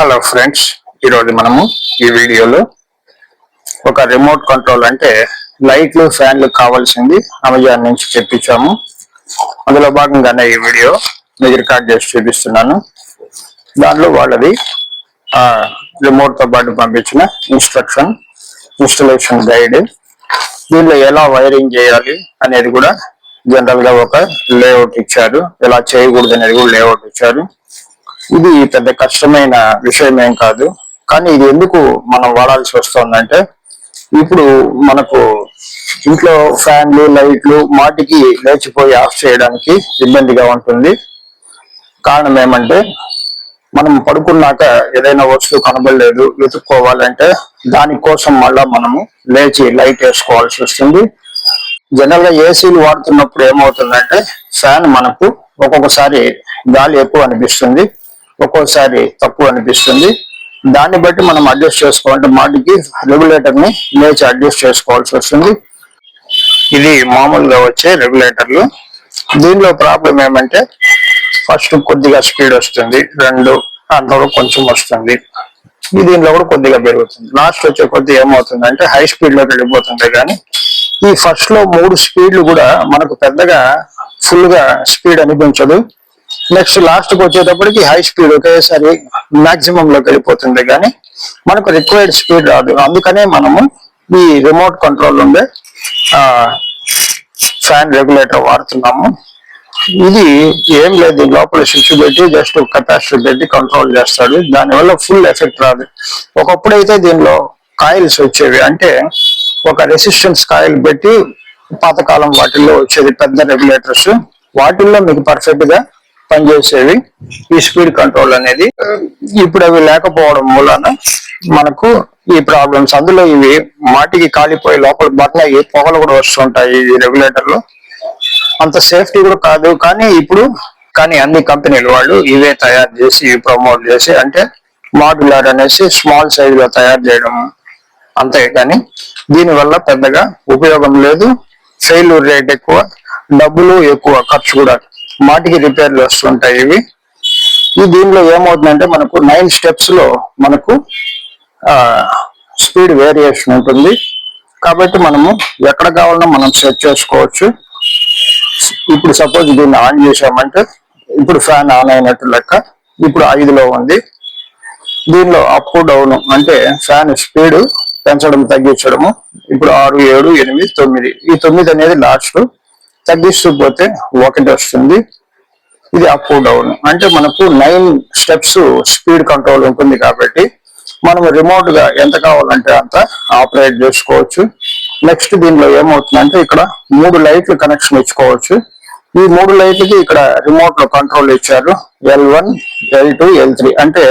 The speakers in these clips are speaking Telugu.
హలో ఫ్రెండ్స్ ఈరోజు మనము ఈ వీడియోలో ఒక రిమోట్ కంట్రోల్ అంటే లైట్లు ఫ్యాన్లు కావాల్సింది అమెజాన్ నుంచి తెప్పించాము. అందులో భాగంగానే ఈ వీడియో మీకు రికార్డ్ చేసి చూపిస్తున్నాను. దాంట్లో వాళ్ళది ఆ రిమోట్తో పాటు పంపించిన ఇన్స్ట్రక్షన్ ఇన్స్టలేషన్ గైడ్. దీనిలో ఎలా వైరింగ్ చేయాలి అనేది కూడా జనరల్గా ఒక లేఅవుట్ ఇచ్చారు. ఎలా చేయకూడదు అనేది కూడా లేఅవుట్ ఇచ్చారు. ఇది పెద్ద కష్టమైన విషయం ఏం కాదు. కానీ ఇది ఎందుకు మనం వాడాల్సి వస్తుందంటే ఇప్పుడు మనకు ఇంట్లో ఫ్యాన్లు లైట్లు మాటికి లేచిపోయి ఆఫ్ చేయడానికి ఇబ్బందిగా ఉంటుంది. కారణం ఏమంటే మనం పడుకున్నాక ఏదైనా వస్తువు కనబడలేదు వెతుక్కోవాలంటే దానికోసం మళ్ళా మనము లేచి లైట్ వేసుకోవాల్సి వస్తుంది. జనరల్గా ఏసీలు వాడుతున్నప్పుడు ఏమవుతుందంటే ఫ్యాన్ మనకు ఒక్కొక్కసారి గాలి ఎక్కువ అనిపిస్తుంది. ఒక్కోసారి తక్కువ అనిపిస్తుంది. దాన్ని బట్టి మనం అడ్జస్ట్ చేసుకోవాలంటే మాటికి రెగ్యులేటర్ని లేచి అడ్జస్ట్ చేసుకోవాల్సి వస్తుంది. ఇది మామూలుగా వచ్చే రెగ్యులేటర్లు దీనిలో ప్రాబ్లం ఏమంటే ఫస్ట్ కొద్దిగా స్పీడ్ వస్తుంది. రెండు అంతలో కొంచెం వస్తుంది. దీనిలో కూడా కొద్దిగా పెరుగుతుంది. లాస్ట్ వచ్చే కొద్ది ఏమవుతుంది అంటే హై స్పీడ్లోకి వెళ్ళిపోతుంది. కానీ ఈ ఫస్ట్లో మూడు స్పీడ్లు కూడా మనకు పెద్దగా ఫుల్గా స్పీడ్ అనిపించదు. నెక్స్ట్ లాస్ట్కు వచ్చేటప్పటికి హై స్పీడ్ ఒకేసారి మాక్సిమం లోకి వెళ్ళిపోతుంది కానీ మనకు రిక్వైర్డ్ స్పీడ్ రాదు. అందుకనే మనము ఈ రిమోట్ కంట్రోల్ ఉండే ఫ్యాన్ రెగ్యులేటర్ వాడుతున్నాము. ఇది ఏం లేదు దీని లోపల స్విచ్ పెట్టి జస్ట్ కెపాసిటర్ పెట్టి కంట్రోల్ చేస్తాడు. దానివల్ల ఫుల్ ఎఫెక్ట్ రాదు. ఒకప్పుడైతే దీనిలో కాయిల్స్ వచ్చేవి. అంటే ఒక రెసిస్టెన్స్ కాయిల్ పెట్టి పాతకాలం వాటిల్లో వచ్చేది పెద్ద రెగ్యులేటర్స్ వాటిల్లో మీకు పర్ఫెక్ట్గా పనిచేసేవి ఈ స్పీడ్ కంట్రోల్ అనేది. ఇప్పుడు అవి లేకపోవడం మూలన మనకు ఈ ప్రాబ్లమ్స్ అందులో ఇవి మాటికి కాలిపోయి లోపల బట్టలు అయ్యి పొగలు కూడా వస్తుంటాయి ఈ రెగ్యులేటర్లో. అంత సేఫ్టీ కూడా కాదు. కానీ ఇప్పుడు కానీ అన్ని కంపెనీలు వాళ్ళు ఇవే తయారు చేసి ఇవి ప్రమోట్ చేసి అంటే మాడ్యులర్ అనేసి స్మాల్ సైజ్లో తయారు చేయడం అంతే. కానీ దీనివల్ల పెద్దగా ఉపయోగం లేదు. ఫెయిల్యూర్ రేట్ ఎక్కువ డబ్బులు ఎక్కువ ఖర్చు కూడా మాటికి రిపేర్లు వస్తుంటాయి ఇవి. ఈ దీనిలో ఏమవుతుందంటే మనకు నైన్ స్టెప్స్లో మనకు స్పీడ్ వేరియేషన్ ఉంటుంది. కాబట్టి మనము ఎక్కడ కావాలన్నా మనం సెట్ చేసుకోవచ్చు. ఇప్పుడు సపోజ్ దీన్ని ఆన్ చేసామంటే ఇప్పుడు ఫ్యాన్ ఆన్ అయినట్టు లెక్క ఇప్పుడు ఐదులో ఉంది. దీనిలో అప్ డౌన్ అంటే ఫ్యాన్ స్పీడ్ పెంచడం తగ్గించడము. ఇప్పుడు ఆరు ఏడు ఎనిమిది తొమ్మిది. ఈ తొమ్మిది అనేది లాస్ట్ తగ్గిస్తూ పోతే ఒకటి వస్తుంది. ఇది అప్ డౌన్ అంటే మనకు నైన్ స్టెప్స్ స్పీడ్ కంట్రోల్ ఉంటుంది కాబట్టి మనం రిమోట్గా ఎంత కావాలంటే అంత ఆపరేట్ చేసుకోవచ్చు. నెక్స్ట్ దీనిలో ఏమవుతుందంటే ఇక్కడ మూడు లైట్లు కనెక్షన్ ఇచ్చుకోవచ్చు. ఈ మూడు లైట్లకి ఇక్కడ రిమోట్లో కంట్రోల్ ఇచ్చారు. L one L two L three అంటే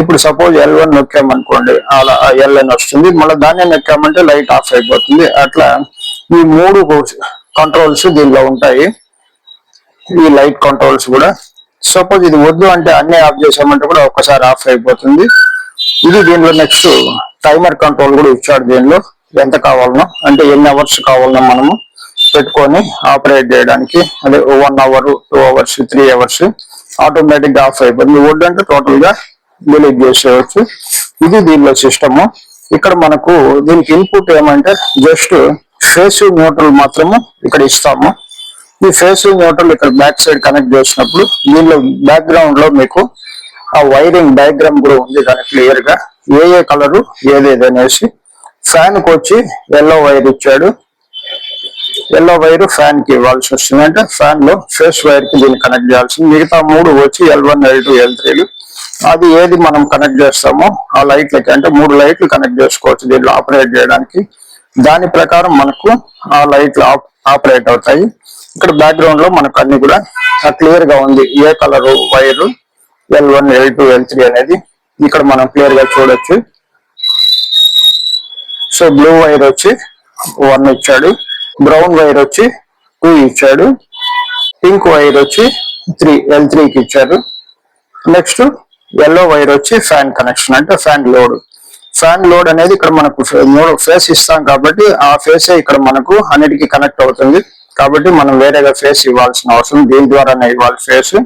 ఇప్పుడు సపోజ్ ఎల్ వన్ నొక్కామనుకోండి అలా ఎల్ అని వస్తుంది. మళ్ళీ దాన్ని నొక్కామంటే లైట్ ఆఫ్ అయిపోతుంది. అట్లా ఈ మూడు కంట్రోల్స్ దీనిలో ఉంటాయి. ఈ లైట్ కంట్రోల్స్ కూడా. సపోజ్ ఇది వద్దు అంటే అన్ని ఆఫ్ చేసామంటే కూడా ఒక్కసారి ఆఫ్ అయిపోతుంది. ఇది దీనిలో నెక్స్ట్ టైమర్ కంట్రోల్ కూడా ఇచ్చాడు దీనిలో. ఎంత కావాలనో అంటే ఎన్ని అవర్స్ కావాలనో మనము పెట్టుకొని ఆపరేట్ చేయడానికి. అదే one hour two hours three hours ఆటోమేటిక్గా ఆఫ్ అయిపోతుంది. వుడ్ అంటే టోటల్గా డిలీట్ చేసేయచ్చు. ఇది దీనిలో సిస్టమ్ ఇక్కడ మనకు దీనికి ఇన్పుట్ ఏమంటే జస్ట్ ఫేస్ న్యూట్రల్ మాత్రము ఇక్కడ ఇస్తాము. ఈ ఫేస్ న్యూట్రల్ ఇక్కడ బ్యాక్ సైడ్ కనెక్ట్ చేసినప్పుడు దీనిలో బ్యాక్గ్రౌండ్లో మీకు ఆ వైరింగ్ డయాగ్రామ్ కూడా ఉంది దాని క్లియర్గా. ఏ ఏ కలరు ఏదేది అనేసి ఫ్యాన్కు వచ్చి ఎల్లో వైర్ ఇచ్చాడు. ఎల్లో వైర్ ఫ్యాన్కి ఇవ్వాల్సి వస్తుంది. అంటే ఫ్యాన్లో ఫేస్ వైర్కి దీన్ని కనెక్ట్ చేయాల్సింది. మిగతా మూడు వచ్చి L one L two L త్రీలు అది ఏది మనం కనెక్ట్ చేస్తామో ఆ లైట్లకి అంటే మూడు లైట్లు కనెక్ట్ చేసుకోవచ్చు. దీంట్లో ఆపరేట్ చేయడానికి దాని ప్రకారం మనకు ఆ లైట్లు ఆపరేట్ అవుతాయి. ఇక్కడ బ్యాక్గ్రౌండ్లో మనకు అన్ని కూడా క్లియర్గా ఉంది. ఏ colour wire L one L two L three అనేది ఇక్కడ మనం క్లియర్గా చూడొచ్చు. సో బ్లూ వైర్ వచ్చి వన్ ఇచ్చాడు. బ్రౌన్ వైర్ వచ్చి టూ ఇచ్చాడు. పింక్ వైర్ వచ్చి త్రీ ఎల్ త్రీకి ఇచ్చారు. నెక్స్ట్ ఎల్లో వైర్ వచ్చి ఫ్యాన్ కనెక్షన్ అంటే ఫ్యాన్ లోడ్ ఫ్యాన్ లోడ్ అనేది ఇక్కడ మనకు మూడు ఫేస్ ఇస్తాం కాబట్టి ఆ ఫేసే ఇక్కడ మనకు అన్నిటికీ కనెక్ట్ అవుతుంది. కాబట్టి మనం వేరేగా ఫేస్ ఇవ్వాల్సిన అవసరం. దీని ద్వారానే ఇవ్వాలి ఫేస్.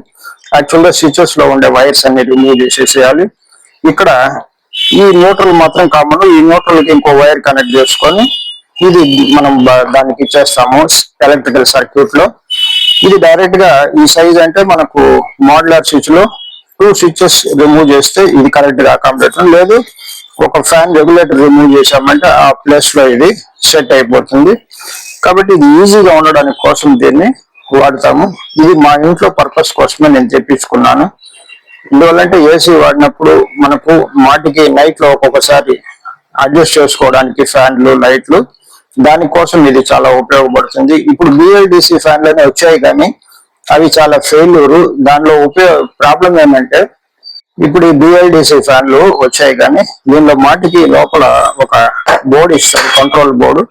యాక్చువల్గా స్విచెస్లో ఉండే వైర్స్ అన్ని రిమూవ్ చేసేసేయాలి. ఇక్కడ ఈ న్యూట్రల్ మాత్రం కామన్ ఈ న్యూట్రల్కి ఇంకో వైర్ కనెక్ట్ చేసుకొని ఇది మనం దానికి ఇచ్చేస్తాము ఎలక్ట్రికల్ సర్క్యూట్లో. ఇది డైరెక్ట్గా ఈ సైజ్ అంటే మనకు మోడ్యులర్ స్విచ్లో టూ స్విచెస్ రిమూవ్ చేస్తే ఇది కరెక్ట్గా అకామిడేట్ లేదు. ఒక ఫ్యాన్ రెగ్యులేటర్ రిమూవ్ చేసామంటే ఆ ప్లేస్లో ఇది సెట్ అయిపోతుంది. కాబట్టి ఇది ఈజీగా ఉండడానికి కోసం దీన్ని వాడతాము. ఇది మా ఇంట్లో పర్పస్ కోసమే నేను తెప్పించుకున్నాను. ఎందువల్లంటే ఏసీ వాడినప్పుడు మనకు మాటికి నైట్లో ఒక్కొక్కసారి అడ్జస్ట్ చేసుకోవడానికి ఫ్యాన్లు లైట్లు దానికోసం ఇది చాలా ఉపయోగపడుతుంది. ఇప్పుడు బిఎల్డిసి ఫ్యాన్లు వచ్చాయి కానీ అవి చాలా ఫెయిల్యూరు దానిలో ఉపయోగ ప్రాబ్లం ఏంటంటే ఇప్పుడు ఈ బిఎల్డిసి ఫ్యాన్లు వచ్చాయి కానీ దీనిలో మాటికి లోపల ఒక బోర్డు ఇస్తారు కంట్రోల్ బోర్డు.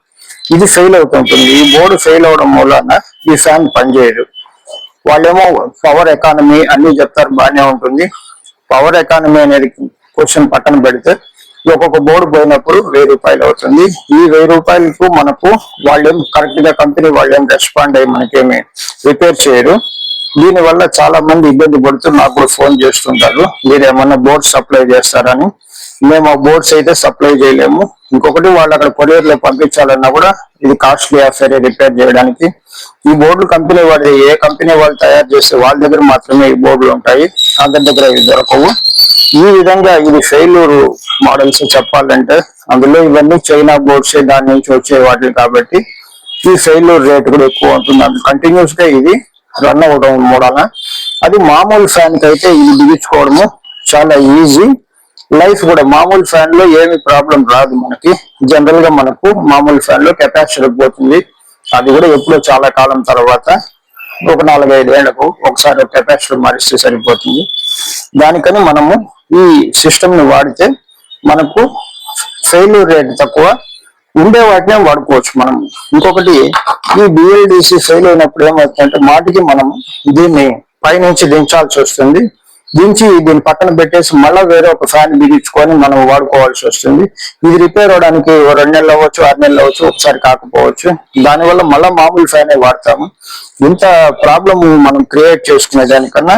ఇది ఫెయిల్ అవుతుంటుంది. ఈ బోర్డు ఫెయిల్ అవడం మూలాన ఈ ఫ్యాన్ పనిచేయదు. వాళ్ళేమో పవర్ ఎకానమీ అన్ని చెప్తారు బాగానే ఉంటుంది. పవర్ ఎకానమీ అనేది క్వశ్చన్ పక్కన పెడితే ఒక్కొక్క బోర్డు పోయినప్పుడు వెయ్యి రూపాయలు అవుతుంది. ఈ వెయ్యి రూపాయలకు మనకు వాళ్ళేం కరెక్ట్గా కంపెనీ వాళ్ళేం రెస్పాండ్ అయ్యి మనకేమి రిపేర్ చేయరు. దీని వల్ల చాలా మంది ఇబ్బంది పడుతూ నాకు కూడా ఫోన్ చేస్తుంటారు. మీరు ఏమన్నా బోర్డ్ సప్లై చేస్తారని. మేము ఆ బోర్డ్స్ అయితే సప్లై చేయలేము. ఇంకొకటి వాళ్ళు అక్కడ కొరియర్లో పంపించాలన్నా కూడా ఇది కాస్ట్లీ అఫేర్ రిపేర్ చేయడానికి. ఈ బోర్డులు కంపెనీ వాళ్ళు ఏ కంపెనీ వాళ్ళు తయారు చేస్తే వాళ్ళ దగ్గర మాత్రమే ఈ బోర్డులు ఉంటాయి. అందరి దగ్గర ఇవి దొరకవు. ఈ విధంగా ఇది ఫెయిల్యూర్ మోడల్స్ చెప్పాలంటే అందులో ఇవన్నీ చైనా బోర్డ్స్ దాని నుంచి వచ్చే వాటిని కాబట్టి ఈ ఫెయిల్యూర్ రేట్ కూడా ఎక్కువ ఉంటుంది కంటిన్యూస్గా ఇది రన్ అవ్వడం మూడాన అది మామూలు ఫ్యాన్కి అయితే ఇది బిగించుకోవడము చాలా ఈజీ లైఫ్ కూడా మామూలు ఫ్యాన్లో ఏమి ప్రాబ్లం రాదు మనకి. జనరల్గా మనకు మామూలు ఫ్యాన్లో కెపాసిటర్ పోతుంది. అది కూడా ఎప్పుడో చాలా కాలం తర్వాత ఒక నాలుగైదు ఏళ్ళకు ఒకసారి ఒక కెపాసిటర్ మారిస్తే సరిపోతుంది. దానికని మనము ఈ సిస్టమ్ని వాడితే మనకు ఫెయిల్యూర్ రేట్ తక్కువ ఉండే వాటినే వాడుకోవచ్చు మనం. ఇంకొకటి ఈ బిఎల్డిసి ఫెయిల్ అయినప్పుడు ఏమవుతుందంటే మాటికి మనం దీన్ని పైనుంచి దించాల్సి వస్తుంది. దించి దీన్ని పక్కన పెట్టేసి మళ్ళీ వేరే ఒక ఫ్యాన్ బిగించుకొని మనం వాడుకోవాల్సి వస్తుంది. ఇది రిపేర్ అవడానికి రెండు నెలలు అవ్వచ్చు ఆరు నెలలు అవ్వచ్చు ఒకసారి కాకపోవచ్చు. దానివల్ల మళ్ళీ మామూలు ఫ్యానే వాడతాము. ఇంత ప్రాబ్లమ్ మనం క్రియేట్ చేసుకునే దానికన్నా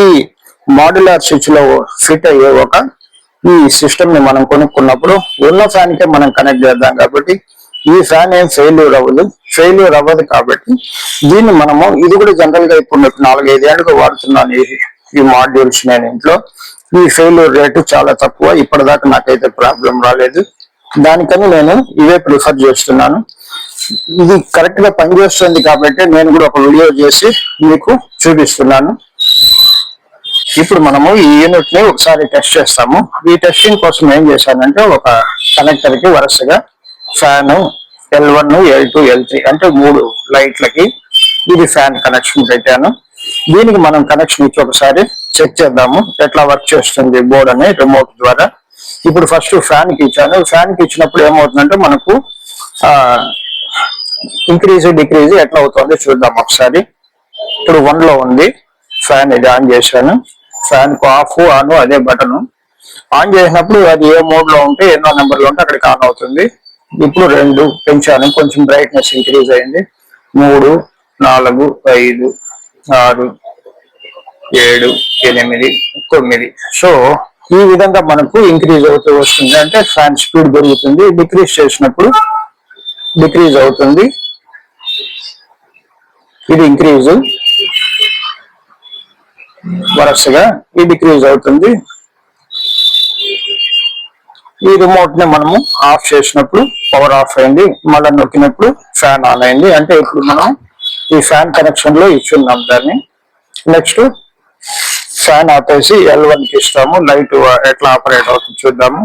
ఈ మాడ్యులర్ స్విచ్లో ఫిట్ అయ్యే ఒక ఈ సిస్టమ్ని మనం కొనుక్కున్నప్పుడు ఉన్న ఫ్యాన్ కే మనం కనెక్ట్ చేద్దాం కాబట్టి ఈ ఫ్యాన్ ఏం ఫెయిల్యూర్ అవ్వదు. ఫెయిల్యూర్ అవ్వదు కాబట్టి దీన్ని మనము ఇది కూడా జనరల్గా ఇప్పుడు నాలుగైదు ఏళ్ళుగా వాడుతున్నాను ఈ మాడ్యూల్స్ నేను ఇంట్లో. ఈ ఫెయిల్యూర్ రేటు చాలా తక్కువ. ఇప్పటిదాకా నాకైతే ప్రాబ్లం రాలేదు. దానికని నేను ఇవే ప్రిఫర్ చేస్తున్నాను. ఇది కరెక్ట్గా పనిచేస్తుంది కాబట్టి నేను కూడా ఒక వీడియో చేసి మీకు చూపిస్తున్నాను. ఇప్పుడు మనము ఈ యూనిట్ని ఒకసారి టెస్ట్ చేస్తాము. ఈ టెస్టింగ్ కోసం ఏం చేశానంటే ఒక కనెక్టర్కి వరుసగా fan L one L two L three అంటే మూడు లైట్లకి ఇది ఫ్యాన్ కనెక్షన్ పెట్టాను. దీనికి మనం కనెక్షన్ ఇచ్చి ఒకసారి చెక్ చేద్దాము. ఎట్లా వర్క్ చేస్తుంది బోర్డ్ అని రిమోట్ ద్వారా. ఇప్పుడు ఫస్ట్ ఫ్యాన్కి ఇచ్చాను. ఫ్యాన్కి ఇచ్చినప్పుడు ఏమవుతుందంటే మనకు ఇంక్రీజ్ డిక్రీజ్ ఎట్లా అవుతుందో చూద్దాం ఒకసారి. ఇప్పుడు వన్లో ఉంది. ఫ్యాన్ ఇది ఆన్ చేశాను. ఫ్యాన్కు ఆఫ్ ఆన్ అదే బటన్. ఆన్ చేసినప్పుడు అది ఏ మోడ్లో ఉంటే ఎన్నో నెంబర్లో ఉంటే అక్కడికి ఆన్ అవుతుంది. ఇప్పుడు రెండు పెంచాను కొంచెం బ్రైట్నెస్ ఇంక్రీజ్ అయింది. మూడు నాలుగు ఐదు ఆరు ఏడు ఎనిమిది తొమ్మిది. సో ఈ విధంగా మనకు ఇంక్రీజ్ అవుతూ వస్తుంది. అంటే ఫ్యాన్ స్పీడ్ పెరుగుతుంది డిక్రీజ్ చేసినప్పుడు డిక్రీజ్ అవుతుంది. ఇది ఇంక్రీజ్ వరుసగా ఈ డిక్రీజ్ అవుతుంది. ఈ రిమోట్ని మనము ఆఫ్ చేసినప్పుడు పవర్ ఆఫ్ అయింది మళ్ళీ నొక్కినప్పుడు ఫ్యాన్ ఆన్ అయింది. అంటే ఇప్పుడు మనం ఈ ఫ్యాన్ కనెక్షన్లో ఇచ్చున్నాం దాన్ని. నెక్స్ట్ ఫ్యాన్ ఆపేసి ఎల్ వన్కి ఇస్తాము. లైట్ ఎట్లా ఆపరేట్ అవుతుంది చూద్దాము.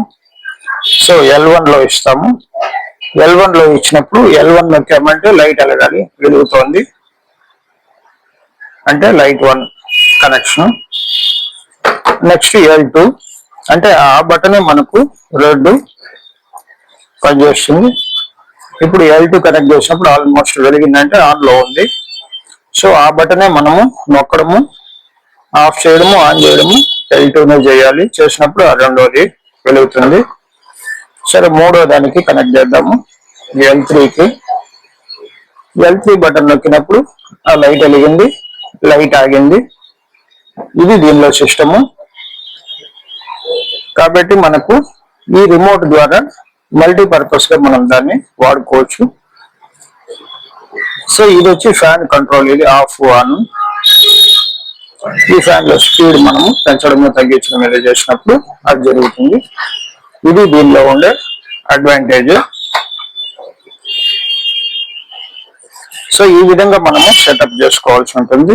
సో ఎల్ వన్లో ఇస్తాము. ఎల్ వన్లో ఇచ్చినప్పుడు ఎల్ వన్ నొక్కామంటే లైట్ వెలగాలి వెలుగుతోంది. అంటే light one connection next L two అంటే ఆ బటన్ మనకు రెడ్ పనిచేస్తుంది. ఇప్పుడు ఎల్ టూ కనెక్ట్ చేసినప్పుడు ఆల్మోస్ట్ వెలిగిందంటే ఆన్లో ఉంది. సో ఆ బటనే మనము నొక్కడము ఆఫ్ చేయడము ఆన్ చేయడము ఎల్ టూనే చేయాలి. చేసినప్పుడు ఆ రెండోది వెలుగుతుంది. సరే మూడో దానికి కనెక్ట్ చేద్దాము. ఎల్ త్రీకి ఎల్ త్రీ బటన్ నొక్కినప్పుడు ఆ లైట్ వెలిగింది. లైట్ ఆగింది. ఇది దీనిలో సిస్టము. కాబట్టి మనకు ఈ రిమోట్ ద్వారా మల్టీపర్పస్గా మనం దాన్ని వాడుకోవచ్చు. సో ఇది వచ్చి ఫ్యాన్ కంట్రోల్ ఇది ఆఫ్ ఆన్. ఈ ఫ్యాన్లో స్పీడ్ మనము పెంచడము తగ్గించడం ఏదో చేసినప్పుడు అది జరుగుతుంది. ఇది దీనిలో ఉండే అడ్వాంటేజ్. సో ఈ విధంగా మనము సెటప్ చేసుకోవాల్సి ఉంటుంది.